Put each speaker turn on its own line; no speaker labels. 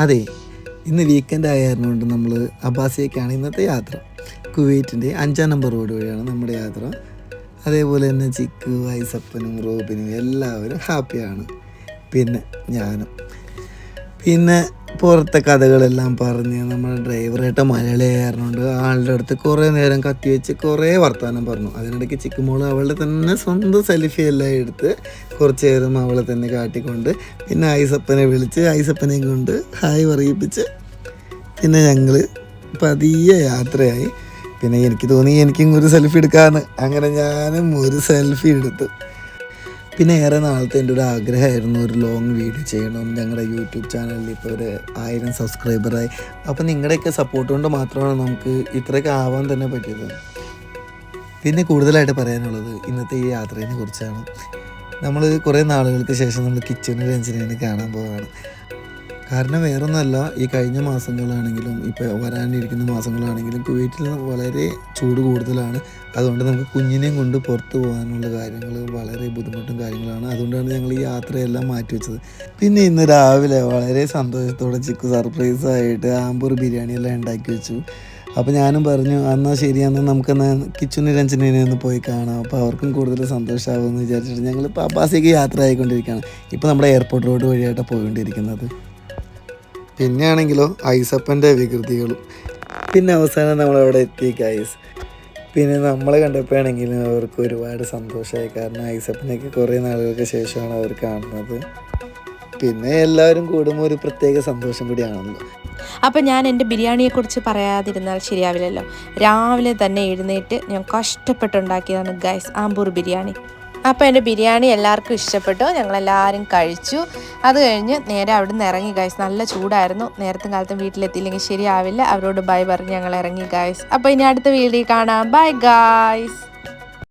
അതെ ഇന്ന് വീക്കെൻഡ് ആയതുകൊണ്ട് നമ്മൾ അബ്ബാസിയേക്കാണ് ഇന്നത്തെ യാത്ര. കുവൈറ്റിന്റെ അഞ്ചാം നമ്പർ റോഡ് വഴിയാണ് നമ്മുടെ യാത്ര. അതേപോലെ തന്നെ ചിക്കു ഐസപ്പനും റോബിനും എല്ലാവരും ഹാപ്പിയാണ് പിന്നെ ഞാനും. പിന്നെ പുറത്തെ കഥകളെല്ലാം പറഞ്ഞ് നമ്മുടെ ഡ്രൈവറായിട്ട് മലയാളിയായിരുന്നുകൊണ്ട് ആളുടെ അടുത്ത് കുറേ നേരം കത്തി വെച്ച് കുറേ വർത്തമാനം പറഞ്ഞു. അതിനിടയ്ക്ക് ചിക്കുമോൾ അവളുടെ തന്നെ സ്വന്തം സെൽഫി എല്ലാം എടുത്ത് കുറച്ച് നേരം അവളെ തന്നെ കാട്ടിക്കൊണ്ട് പിന്നെ ഐസപ്പനെ വിളിച്ച് ഐസപ്പനെയും കൊണ്ട് ഹായ് പറയിപ്പിച്ച് പിന്നെ ഞങ്ങൾ പതിയെ യാത്രയായി. പിന്നെ എനിക്ക് തോന്നി എനിക്കും ഒരു സെൽഫി എടുക്കാമെന്ന് അങ്ങനെ ഞാനും ഒരു സെൽഫി എടുത്തു. പിന്നെ ഏറെ നാളത്തെ എന്റെ ഒരു ആഗ്രഹമായിരുന്നു ഒരു ലോങ് വീഡിയോ ചെയ്യണം ഞങ്ങളുടെ യൂട്യൂബ് ചാനലിൽ ഇപ്പോൾ ഒരു ആയിരം സബ്സ്ക്രൈബറായി അപ്പോൾ നിങ്ങളുടെയൊക്കെ സപ്പോർട്ട് കൊണ്ട് മാത്രമാണ് നമുക്ക് ഇത്രയൊക്കെ ആവാൻ തന്നെ പറ്റിയത്. പിന്നെ കൂടുതലായിട്ട് പറയാനുള്ളത് ഇന്നത്തെ ഈ യാത്രയെ കുറിച്ചാണ്. നമ്മൾ കുറേ നാളുകൾക്ക് ശേഷം നമ്മൾ കിച്ചണിൽ രഞ്ജനേനെ കാണാൻ പോവുകയാണ്. കാരണം വേറൊന്നല്ല ഈ കഴിഞ്ഞ മാസങ്ങളാണെങ്കിലും ഇപ്പോൾ വരാനിരിക്കുന്ന മാസങ്ങളാണെങ്കിലും കുവൈറ്റിൽ വളരെ ചൂട് കൂടുതലാണ്. അതുകൊണ്ട് നമുക്ക് കുഞ്ഞിനെയും കൊണ്ട് പുറത്ത് പോകാനുള്ള കാര്യങ്ങൾ വളരെ ബുദ്ധിമുട്ടും കാര്യങ്ങളാണ്. അതുകൊണ്ടാണ് ഞങ്ങൾ ഈ യാത്രയെല്ലാം മാറ്റി വെച്ചത്. പിന്നെ ഇന്ന് രാവിലെ വളരെ സന്തോഷത്തോടെ ചിക്കു സർപ്രൈസായിട്ട് ആമ്പൂർ ബിരിയാണി എല്ലാം ഉണ്ടാക്കി വെച്ചു. അപ്പോൾ ഞാനും പറഞ്ഞു എന്നാൽ ശരി എന്നാൽ നമുക്കെന്നാൽ കിച്ചണിൽ രഞ്ജനേനെ ഒന്ന് പോയി കാണാം. അപ്പോൾ അവർക്കും കൂടുതൽ സന്തോഷമാകുമെന്ന് വിചാരിച്ചിട്ട് ഞങ്ങൾ പാപ്പാസിക്ക് യാത്ര ആയിക്കൊണ്ടിരിക്കുകയാണ്. ഇപ്പോൾ നമ്മുടെ എയർപോർട്ട് റോഡ് വഴിയായിട്ടാണ് പോയിക്കൊണ്ടിരിക്കുന്നത്. പിന്നെയാണെങ്കിലോ ഐസപ്പന്റെ വികൃതികളും. പിന്നെ അവസാനം നമ്മളവിടെ എത്തി ഗൈസ് പിന്നെ നമ്മൾ കണ്ടപ്പോഴാണെങ്കിലും അവർക്ക് ഒരുപാട് സന്തോഷമായി. കാരണം ഐസപ്പനൊക്കെ കുറേ നാളുകൾക്ക് ശേഷമാണ് അവർ കാണുന്നത്. പിന്നെ എല്ലാവരും കൂടുമ്പോൾ ഒരു പ്രത്യേക സന്തോഷം കൂടിയാണല്ലോ.
അപ്പം ഞാൻ എന്റെ ബിരിയാണിയെക്കുറിച്ച് പറയാതിരുന്നാൽ ശരിയാവില്ലല്ലോ. രാവിലെ തന്നെ എഴുന്നേറ്റ് ഞാൻ കഷ്ടപ്പെട്ടുണ്ടാക്കിയതാണ് ഗൈസ് ആമ്പൂർ ബിരിയാണി. അപ്പോൾ എന്റെ ബിരിയാണി എല്ലാവർക്കും ഇഷ്ടപ്പെട്ടു? ഞങ്ങളെല്ലാവരും കഴിച്ചു. അത് കഴിഞ്ഞ് നേരെ അവിടെ നിന്ന് ഇറങ്ങി ഗായ്സ് നല്ല ചൂടായിരുന്നു. നേരത്തെ കാലത്തും വീട്ടിലെത്തിയില്ലെങ്കിൽ ശരിയാവില്ല. അവരോട് ബൈ പറഞ്ഞ് ഞങ്ങൾ ഇറങ്ങി ഗായ്സ് അപ്പോൾ ഇനി അടുത്ത വീഡിയോ കാണാം. Bye guys